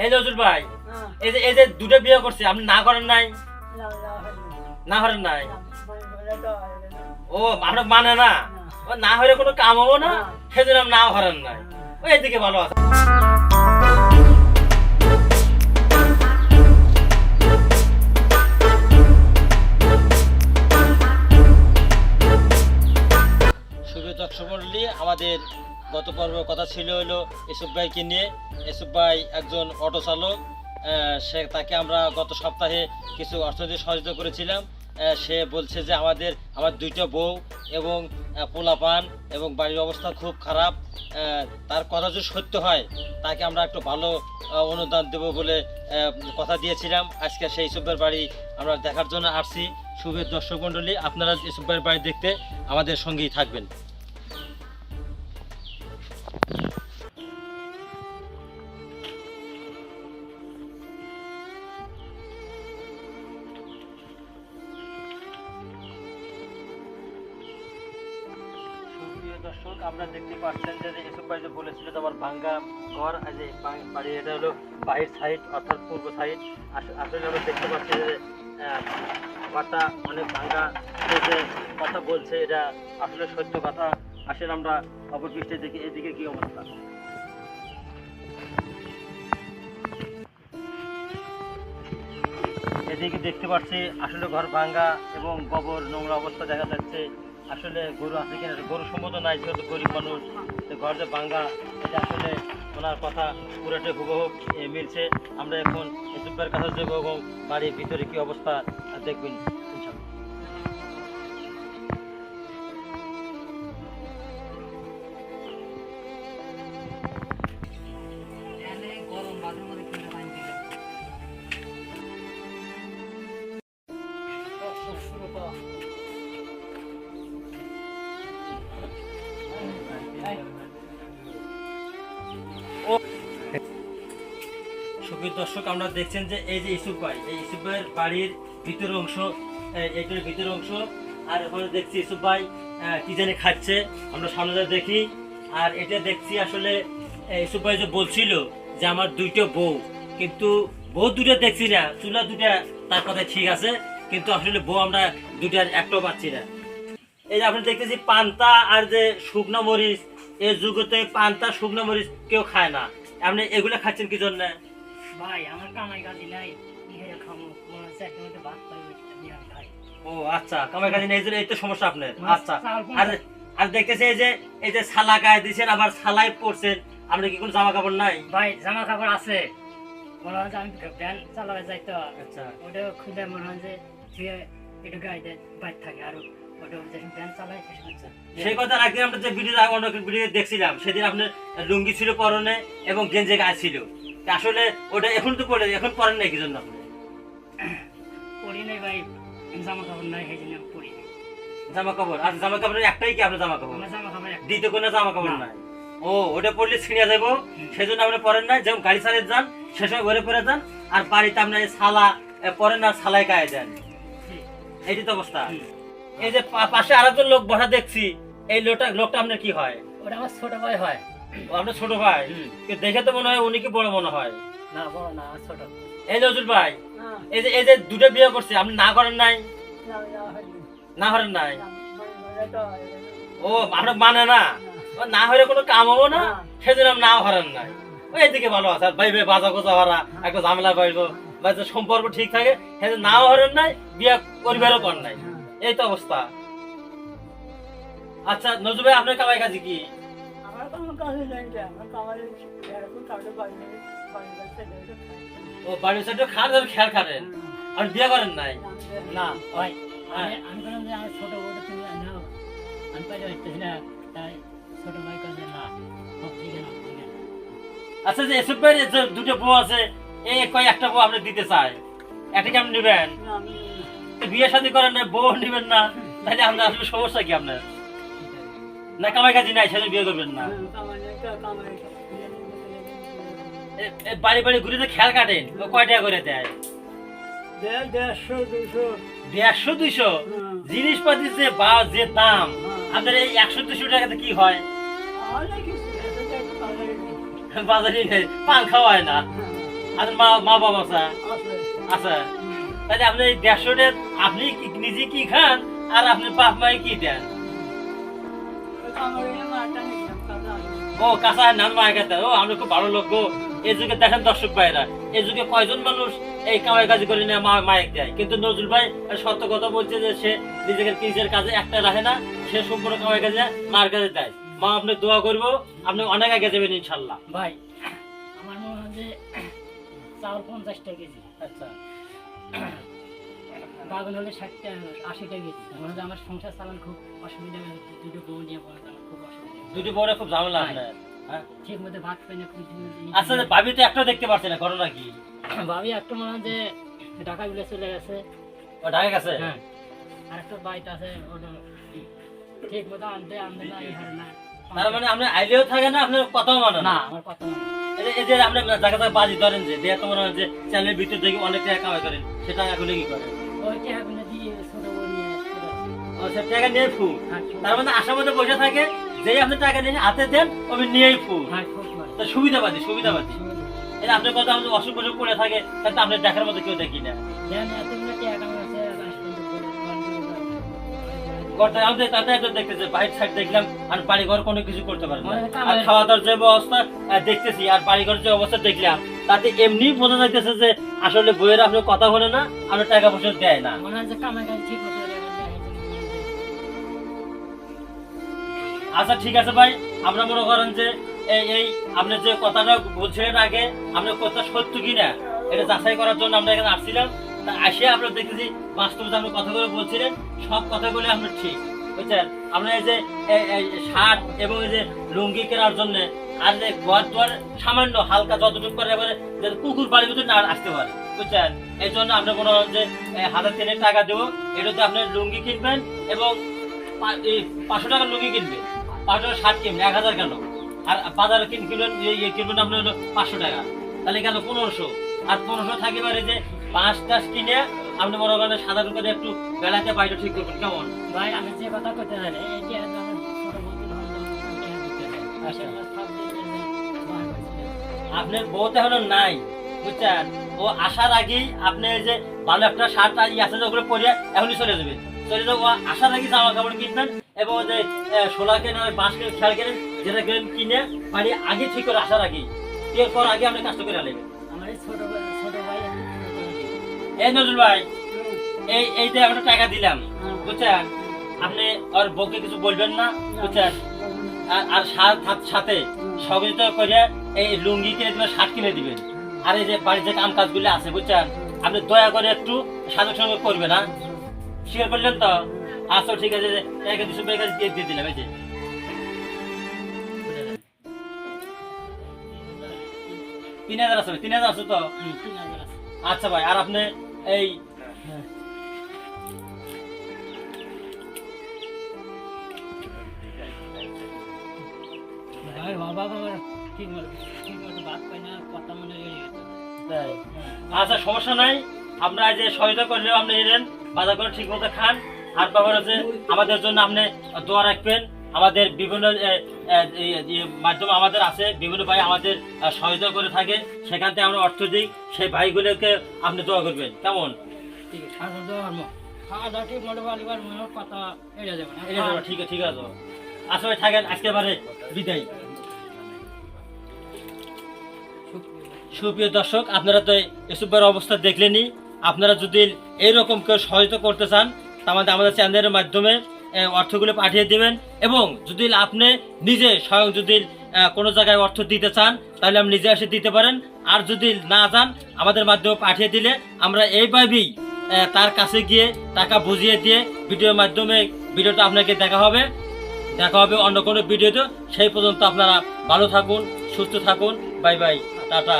এই নজরুল ভাই হ্যাঁ, এই যে এই যে দুটো বিয়ে করছে আপনি না করেন নাই? না, করেন নাই। ও আপনার মানে না? ও না হলে কোনো কাম হব না? না। সেজন্য না করেন নাই। ওই এদিকে ভালো আছে। গত পর্বের কথা ছিল হলো এসব ভাইকে নিয়ে। এসব ভাই একজন অটো চালক সে তাকে আমরা গত সপ্তাহে কিছু অর্থনৈতিক সহযোগিতা করেছিলাম। সে বলছে যে আমাদের, আমার দুইটা বউ এবং পোলাপান এবং বাড়ির অবস্থা খুব খারাপ। তার কথা যদি সত্য হয়, তাকে আমরা একটু ভালো অনুদান দেবো বলে কথা দিয়েছিলাম। আজকে সেই ইসুফের বাড়ি আমরা দেখার জন্য আসছি। শুভের দর্শক মণ্ডলী, আপনারা ইসুফের বাড়ি দেখতে আমাদের সঙ্গেই থাকবেন। ভাই যে বলেছিল যে আমার ভাঙ্গা ঘর আর যে বাড়ি এটা হলো বাহির সাইড অর্থাৎ পূর্ব সাইড আসলে আমরা দেখতে পাচ্ছি যে ঘরটা অনেক ভাঙ্গা। যে কথা বলছে, এটা আসলে সত্য কথা। আসলে আমরা অপর পৃষ্ঠে দেখি এদিকে কি অবস্থা? এদিকে দেখতে পাচ্ছি আসলে ঘর ভাঙ্গা এবং গোবর নোংরা অবস্থা দেখা যাচ্ছে। আসলে গরু আছে কিনা, গরু সম্মত নাই, যেহেতু গরিব মানুষ ঘর যে ভাঙ্গা এটা আসলে ওনার কথা পুরোটাই হুবহু মিলছে। আমরা এখন এসবের কাছে এবং বাড়ির ভিতরে কি অবস্থা দেখবেন সুপ্রিয় দর্শক, আমরা দেখছেন যে এই যে ইসুফ ভাই, এই ইসুফ ভাইয়ের বাড়ির ভিতর অংশ এইটার ভিতর অংশ, আর ওখানে দেখছি ইসুফ ভাই কি জানি খাচ্ছে, আমরা সামনে দেখি, আর এটা দেখছি আসলে ইসুফ ভাই যে বলছিল যে আমার দুইটা বউ, কিন্তু বউ দুটো দেখছি না, চুলা দুটা তার কথা ঠিক আছে, কিন্তু আসলে বউ আমরা দুটার একটাও পাচ্ছি না। এই যে আপনি দেখতেছি পান্তা আর যে শুকনো মরিচ এই যুগতে পান্তা শুকনো মরিচ কেউ খায় না। আপনি এগুলো খাচ্ছেন কি জন্য? ভাই আমার কামাই কাজি নাই। ও আচ্ছা। কামাই কাজে এই এই তো সমস্যা আপনার। আচ্ছা। আর আর দেখতেছি এই যে এই যে সালা গায়ে দিয়েছেন আবার সালাই পরছেন। আপনার কি কোনো জামা কাপড় নাই? ভাই জামা কাপড় আছে। মনে হয় আমি ভ্যান চালাবে আচ্ছা। ওটা খুলে মনে হয় যে একটু গায়ে বাইর থাকে আর। সেই কথা একদিন আমরা যে ভিডিও অন্য ভিডিও দেখছিলাম। সেদিন আপনার লুঙ্গি ছিল পরনে এবং গেঞ্জে গায়ে ছিল। আসলে ওটা এখন তো পরে এখন পরেন না কি জন্য আপনি? পরি নাই ভাই জামা কাপড় নাই সেই জন্য পরি জামা কাপড় আর জামা একটাই কি আপনার জামা কাপড় জামা কাপড় দ্বিতীয় কোনো জামা কাপড় নাই। ও ওটা পরলে ছিঁড়ে যাব সেজন্য আপনি পরেন না যেমন গাড়ি চালিয়ে যান সে সময় ঘরে পরে যান। আর বাড়িতে আপনার এ, পরেন সালাই গায়ে দেন। এইটি তো অবস্থা। এই যে পাশে আরেকজন লোক বসা দেখছি এই লোকটা লোকটা আপনার কি হয়? ওটা আমার ছোট ভাই হয়। ও আপনার ছোট ভাই। দেখে তো মনে হয় উনি কি বড় মনে হয়। না বড় না ছোট। এই নজরুল ভাই এই যে এই যে দুটো বিয়ে করছে আপনি না করেন নাই? না করেন নাই? ও আপনার মানে না? না। হলে কোনো কাম হব না? সেজন্য নাও করেন নাই। ওই এদিকে ভালো আছে আর ভাই ভাই বাজা কোজা হরা একটা ঝামেলা পাইবো বা সম্পর্ক ঠিক থাকে সেজন্য নাও হরেন নাই বিয়ে পরিবারও করেন নাই। এই তো অবস্থা। আচ্ছা নজরুল ভাই আপনার কামাই কাজে কি? আমার কোনো কাজে নেই আমার কামাই এরকম কাউকে পাই নাই ও বাড়ির সাইডে খান আর খেয়াল খাটেন আপনি বিয়ে করেন নাই? না ভাই আমি আমি বললাম যে আমার ছোট বউটা তুমি নাও আমি পাইলে হইতেছি না তাই ছোট ভাই কাজে আচ্ছা যে এসব ভাই দুটো বউ আছে এই কয় একটা বউ আপনি দিতে চায়? একটা কি আপনি নেবেন বিয়ে শাদী করেন না বউ নেবেন না, তাহলে আপনার আসলে সমস্যা কি আপনার? না কামাই কাজে নাই, সেজন্য বিয়ে করবেন না। বাড়ি বাড়ি ঘুরে খেয়াল কাটেন, ও কয় করে দেয়? দেড়শো দুইশো। জিনিসপাতি যে বা, যে দাম, আপনার এই একশো দুশো টাকাতে কি হয়? বাজারে পান খাওয়া হয় না। আর মা মা বাবা আছে? আচ্ছা তাহলে আপনি এই দেড়শো আপনি নিজে কি খান আর আপনি বাপ মাই কি দেন? ও কাঁচা নান মায়ের কাছে। ও আমি খুব ভালো লোক গো। এই যুগে দেখেন দর্শক ভাইরা এই যুগে কয়জন মানুষ এই কামাই কাজ করে নিয়ে মা মায়ের দেয় কিন্তু নজরুল ভাই সত্য কথা বলছে যে সে নিজেকে নিজের কাজে একটা রাখে না সে সম্পূর্ণ কামাই কাজে মার কাজে দেয় মা আপনি দোয়া করব আপনি অনেক আগে যাবেন ইনশাল্লাহ। ভাই আমার মনে হয় যে চাউল পঞ্চাশটা কেজি। আচ্ছা। বাগান হলে ষাটটা আশিটা কেজি মনে হয় আমার সংসার চালান খুব অসুবিধা হয়ে যাচ্ছে। দুটো বউ নিয়ে পড়ে আমার খুব অসুবিধা হচ্ছে। দুটি বড় খুব ঝামেলা আপনার হ্যাঁ? ঠিক মতো ভাত পাই না আচ্ছা যে ভাবি তো একটা দেখতে পারছে না ঘটনা কি? ভাবি একটা মনে হয় যে ঢাকা বিলে চলে গেছে। ও ঢাকা গেছে? হ্যাঁ। আর একটা বাইট আছে ওটা ঠিক মতো আনতে আনতে না। তার মানে আপনি আইলেও থাকে না আপনার কথাও মানে না। আমার কথা মনে এই যে- আপনি জায়গা জায়গা বাজি ধরেন যে দেয়া তো যে চ্যানেলের ভিতর অনেক টাকা কামাই করেন সেটা এখন কি করেন? ওই টাকাগুলো দিয়ে ছোট বউ নিয়ে চলে আসে। ও সে টাকা নিয়ে ফু তার মানে মধ্যে বসে থাকে যেই আপনি টাকা নিয়ে হাতে দেন আমি নিয়েই। তো সুবিধাবাদী সুবিধাবাদী। আপনার কথা আমাদের অসুখ বসুখ পড়ে থাকে তাহলে তো আপনি দেখার মতো কেউ দেখি না। দেয়। আমাদের তাতে এত দেখতেছে বাইরে সাইড দেখলাম আর বাড়ি ঘর কোনো কিছু করতে পারে না। আর খাওয়া দাওয়ার যে অবস্থা দেখতেছি আর বাড়ি ঘর যে অবস্থা দেখলাম তাতে এমনি বোঝা যাইতেছে যে আসলে বইয়ের আপনার কথা বলে না আপনার টাকা পয়সা দেয় না। যে কামাই কাজ ঠিক মতো করে এবার দেখে যে যে আচ্ছা ঠিক আছে ভাই আমরা মনে করেন যে এই এই আপনি যে কথাটা বলছিলেন আগে আপনার কথা সত্য কিনা এটা যাচাই করার জন্য আমরা এখানে আসছিলাম। তা আসে আমরা দেখতেছি বাস্তবে আপনি কথাগুলো বলছিলেন, সব কথাগুলো আমরা ঠিক, বুঝছেন? আমরা এই যে শার্ট এবং এই যে লুঙ্গি কেনার জন্য আর যে ঘর দুয়ার সামান্য হালকা যতটুকু করে এবারে কুকুর বাড়ির ভিতরে না আসতে পারে, বুঝছেন? এই জন্য আমরা মনে করেন যে হাজার তিনের টাকা দেবো, এটাতে আপনি লুঙ্গি কিনবেন এবং পাঁচশো টাকার লুঙ্গি কিনবেন, পাঁচশো টাকা শার্ট কিনবেন, এক হাজার কেন? আর বাজারে কিন, কিনবেন ইয়ে- কিনবেন আপনার হলো পাঁচশো টাকা, তাহলে গেল পনেরোশো, আর পনেরোশো থাকি পারে যে পাঁচ টাস কিনে আপনি মনে করেন সাধারণ করে একটু বেড়াতে বাইরে ঠিক করবেন কেমন? ভাই আমি যে কথা কইতে জানি করছিল। আপনার বউ তো এখনও নাই বুঝছেন? ও আসার আগেই আপনি যে ভালো একটা শার্ট আছে যেগুলো পরে এখনই চলে যাবেন। চলে যাব ও আসার আগে জামা কাপড় কিনবেন এবং যে শোলা কেনা বাঁশ কেনে খেয়াল কেনেন যেটা কিনে বাড়ি আগে ঠিক করে আসার আগেই। এরপর আগে আপনি কাজটা করে নেবেন। আমার এই এই নজরুল ভাই, এই এই যে আমরা টাকা দিলাম, বুঝছেন? আপনি ওর বউকে কিছু বলবেন না, বুঝছেন? আর সাথে সহযোগিতা করে এই লুঙ্গি কিনে দিবেন, শার্ট কিনে দিবেন। আর এই যে বাড়ির যে কাম কাজগুলো আছে, বুঝছেন? আপনি দয়া করে একটু সাধক সঙ্গে করবেন না স্বীকার করলেন তো? আচ্ছা ঠিক আছে টাকা দুশো টাকা দিয়ে দিলাম, এই যে। তিন হাজার আছে তিন হাজার আছে তো। আচ্ছা ভাই, আর আপনি? এই। ভাই বাবা আমার ঠিক ঠিক মতো ভাত পাই না কথা মনে তাই। আচ্ছা সমস্যা নাই। এই যে সহায়তা করলেও আপনি এলেন বাজার করে ঠিক মতো খান। আর ব্যাপার হচ্ছে। আমাদের জন্য আপনি দোয়া রাখবেন। আমাদের বিভিন্ন মাধ্যম আমাদের আছে বিভিন্ন ভাই আমাদের সহযোগিতা করে থাকে সেখান থেকে আমরা অর্থ দিই সেই ভাইগুলোকে আপনি দোয়া করবেন কেমন? ঠিক আছে ঠিক মনে আছে আছে। আচ্ছা থাকেন আজকে বারে বিদায়। সুপ্রিয় দর্শক আপনারা তো এসবের অবস্থা দেখলেনই। আপনারা যদি এইরকম কেউ সহায়তা করতে চান তাহলে আমাদের চ্যানেলের মাধ্যমে অর্থগুলো পাঠিয়ে দেবেন এবং যদি আপনি নিজে স্বয়ং যদি কোনো জায়গায় অর্থ দিতে চান, তাহলে আপনি নিজে এসে দিতে পারেন। আর যদি না চান আমাদের মাধ্যমে পাঠিয়ে দিলে আমরা এইভাবেই তার কাছে গিয়ে টাকা বুঝিয়ে দিয়ে ভিডিওর মাধ্যমে ভিডিওটা আপনাকে দেখা হবে। দেখা হবে অন্য কোনো ভিডিওতে। সেই পর্যন্ত আপনারা ভালো থাকুন, সুস্থ থাকুন। Bye bye, tata.